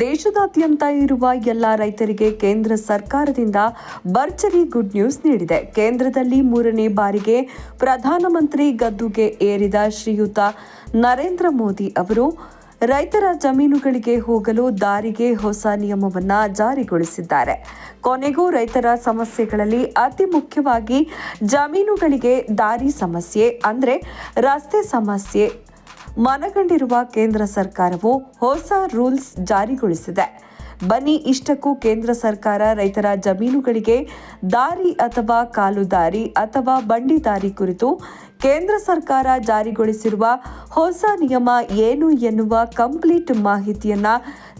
ದೇಶದಾದ್ಯಂತ ಇರುವ ಎಲ್ಲ ರೈತರಿಗೆ ಕೇಂದ್ರ ಸರ್ಕಾರದಿಂದ ಭರ್ಜರಿ ಗುಡ್ ನ್ಯೂಸ್ ನೀಡಿದೆ. ಕೇಂದ್ರದಲ್ಲಿ ಮೂರನೇ ಬಾರಿಗೆ ಪ್ರಧಾನಮಂತ್ರಿ ಗದ್ದುಗೆ ಏರಿದ ಶ್ರೀಯುತ ನರೇಂದ್ರ ಮೋದಿ ಅವರು ರೈತರ ಜಮೀನುಗಳಿಗೆ ಹೋಗಲು ದಾರಿಗೆ ಹೊಸ ನಿಯಮವನ್ನು ಜಾರಿಗೊಳಿಸಿದ್ದಾರೆ. ಕೊನೆಗೂ ರೈತರ ಸಮಸ್ಯೆಗಳಲ್ಲಿ ಅತಿ ಮುಖ್ಯವಾಗಿ ಜಮೀನುಗಳಿಗೆ ದಾರಿ ಸಮಸ್ಯೆ ಅಂದರೆ ರಸ್ತೆ ಸಮಸ್ಯೆ ಮನಗಂಡಿರುವ ಕೇಂದ್ರ ಸರ್ಕಾರವು ಹೊಸ ರೂಲ್ಸ್ ಜಾರಿಗೊಳಿಸಿದೆ. ಬನ್ನಿ, ಇಷ್ಟಕ್ಕೂ ಕೇಂದ್ರ ಸರ್ಕಾರ ರೈತರ ಜಮೀನುಗಳಿಗೆ ದಾರಿ ಅಥವಾ ಕಾಲು ದಾರಿ ಅಥವಾ ಬಂಡಿ ದಾರಿ ಕುರಿತು ಕೇಂದ್ರ ಸರ್ಕಾರ ಜಾರಿಗೊಳಿಸಿರುವ ಹೊಸ ನಿಯಮ ಏನು ಎನ್ನುವ ಕಂಪ್ಲೀಟ್ ಮಾಹಿತಿಯನ್ನ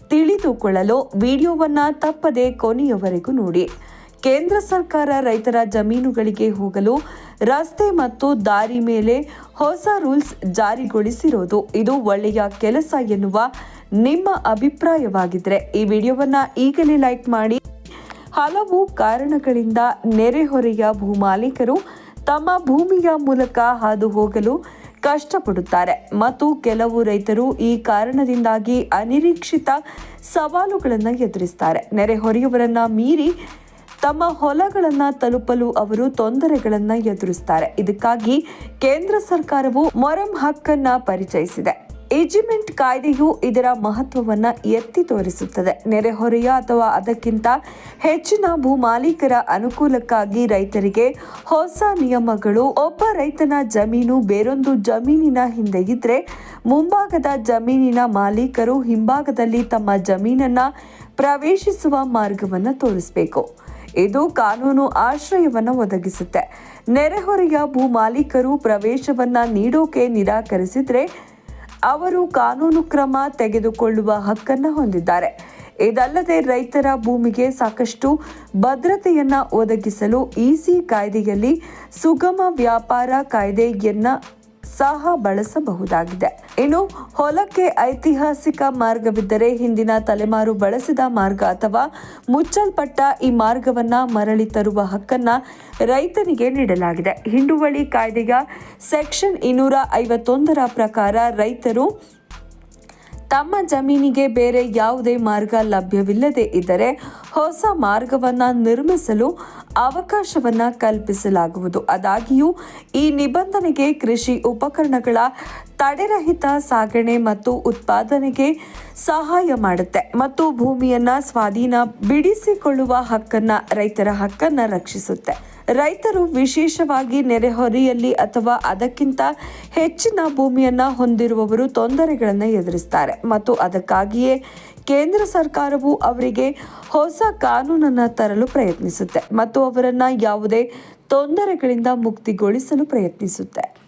ತಿಳಿದುಕೊಳ್ಳಲು ವಿಡಿಯೋವನ್ನ ತಪ್ಪದೆ ಕೊನೆಯವರೆಗೂ ನೋಡಿ. ಕೇಂದ್ರ ಸರ್ಕಾರ ರೈತರ ಜಮೀನುಗಳಿಗೆ ಹೋಗಲು ರಸ್ತೆ ಮತ್ತು ದಾರಿ ಮೇಲೆ ಹೊಸ ರೂಲ್ಸ್ ಜಾರಿಗೊಳಿಸಿರೋದು. ಇದು ಒಳ್ಳೆಯ ಕೆಲಸ ಎನ್ನುವ ನಿಮ್ಮ ಅಭಿಪ್ರಾಯವಾಗಿದ್ರೆ ಈ ವಿಡಿಯೋವನ್ನ ಈಗಲೇ ಲೈಕ್ ಮಾಡಿ. ಹಲವು ಕಾರಣಗಳಿಂದ ನೆರೆಹೊರೆಯ ಭೂಮಾಲೀಕರು ತಮ್ಮ ಭೂಮಿಯ ಮೂಲಕ ಹಾದು ಹೋಗಲು ಕಷ್ಟಪಡುತ್ತಾರೆ ಮತ್ತು ಕೆಲವು ರೈತರು ಈ ಕಾರಣದಿಂದಾಗಿ ಅನಿರೀಕ್ಷಿತ ಸವಾಲುಗಳನ್ನು ಎದುರಿಸ್ತಾರೆ. ನೆರೆಹೊರೆಯವರನ್ನ ಮೀರಿ ತಮ್ಮ ಹೊಲಗಳನ್ನು ತಲುಪಲು ಅವರು ತೊಂದರೆಗಳನ್ನು ಎದುರಿಸ್ತಾರೆ. ಇದಕ್ಕಾಗಿ ಕೇಂದ್ರ ಸರ್ಕಾರವು ಮೊರಂ ಹಕ್ಕನ್ನ ಪರಿಚಯಿಸಿದೆ. ಏಜಿಮೆಂಟ್ ಕಾಯ್ದೆಯು ಇದರ ಮಹತ್ವವನ್ನ ಎತ್ತಿ ತೋರಿಸುತ್ತದೆ. ನೆರೆಹೊರೆಯ ಅಥವಾ ಅದಕ್ಕಿಂತ ಹೆಚ್ಚಿನ ಭೂಮಾಲೀಕರ ಅನುಕೂಲಕ್ಕಾಗಿ ರೈತರಿಗೆ ಹೊಸ ನಿಯಮಗಳು, ಒಬ್ಬ ರೈತನ ಜಮೀನು ಬೇರೊಂದು ಜಮೀನಿನ ಹಿಂದೆ ಇದ್ರೆ ಮುಂಭಾಗದ ಜಮೀನಿನ ಮಾಲೀಕರು ಹಿಂಭಾಗದಲ್ಲಿ ತಮ್ಮ ಜಮೀನನ್ನ ಪ್ರವೇಶಿಸುವ ಮಾರ್ಗವನ್ನ ತೋರಿಸಬೇಕು. ಇದು ಕಾನೂನು ಆಶ್ರಯವನ್ನು ಒದಗಿಸುತ್ತೆ. ನೆರೆಹೊರೆಯ ಭೂಮಾಲೀಕರು ಪ್ರವೇಶವನ್ನ ನೀಡೋಕೆ ನಿರಾಕರಿಸಿದ್ರೆ ಅವರು ಕಾನೂನು ಕ್ರಮ ತೆಗೆದುಕೊಳ್ಳುವ ಹಕ್ಕನ್ನು ಹೊಂದಿದ್ದಾರೆ. ಇದಲ್ಲದೆ ರೈತರ ಭೂಮಿಗೆ ಸಾಕಷ್ಟು ಭದ್ರತೆಯನ್ನು ಒದಗಿಸಲು ಇಸಿ ಕಾಯ್ದೆಯಲ್ಲಿ ಸುಗಮ ವ್ಯಾಪಾರ ಕಾಯ್ದೆಯನ್ನ ಸಹ ಬಳಸಬಹುದಾಗಿದೆ. ಇನ್ನು ಹೊಲಕ್ಕೆ ಐತಿಹಾಸಿಕ ಮಾರ್ಗವಿದ್ದರೆ ಹಿಂದಿನ ತಲೆಮಾರು ಬಳಸಿದ ಮಾರ್ಗ ಅಥವಾ ಮುಚ್ಚಲ್ಪಟ್ಟ ಈ ಮಾರ್ಗವನ್ನ ಮರಳಿ ತರುವ ಹಕ್ಕನ್ನ ರೈತನಿಗೆ ನೀಡಲಾಗಿದೆ. ಹಿಂಡುವಳಿ ಕಾಯ್ದೆಯ ಸೆಕ್ಷನ್ ಇನ್ನೂರ ಐವತ್ತೊಂದರ ಪ್ರಕಾರ ರೈತರು ತಮ್ಮ ಜಮೀನಿಗೆ ಬೇರೆ ಯಾವುದೇ ಮಾರ್ಗ ಲಭ್ಯವಿಲ್ಲದೆ ಇದ್ದರೆ ಹೊಸ ಮಾರ್ಗವನ್ನ ನಿರ್ಮಿಸಲು ಅವಕಾಶವನ್ನ ಕಲ್ಪಿಸಲಾಗುವುದು. ಆದಾಗಿಯೂ, ಈ ನಿಬಂಧನೆಗೆ ಕೃಷಿ ಉಪಕರಣಗಳ ತಡೆರಹಿತ ಸಾಗಣೆ ಮತ್ತು ಉತ್ಪಾದನೆಗೆ ಸಹಾಯ ಮಾಡುತ್ತೆ ಮತ್ತು ಭೂಮಿಯನ್ನು ಸ್ವಾಧೀನ ಬಿಡಿಸಿಕೊಳ್ಳುವ ಹಕ್ಕನ್ನ, ರೈತರ ಹಕ್ಕನ್ನ ರಕ್ಷಿಸುತ್ತೆ. ರೈತರು ವಿಶೇಷವಾಗಿ ನೆರೆಹೊರೆಯಲ್ಲಿ ಅಥವಾ ಅದಕ್ಕಿಂತ ಹೆಚ್ಚಿನ ಭೂಮಿಯನ್ನು ಹೊಂದಿರುವವರು ತೊಂದರೆಗಳನ್ನು ಎದುರಿಸ್ತಾರೆ. ಮತ್ತು ಅದಕ್ಕಾಗಿಯೇ ಕೇಂದ್ರ ಸರ್ಕಾರವು ಅವರಿಗೆ ಹೊಸ ಕಾನೂನನ್ನು ತರಲು ಪ್ರಯತ್ನಿಸುತ್ತೆ ಮತ್ತು ಅವರನ್ನು ಯಾವುದೇ ತೊಂದರೆಗಳಿಂದ ಮುಕ್ತಿಗೊಳಿಸಲು ಪ್ರಯತ್ನಿಸುತ್ತೆ.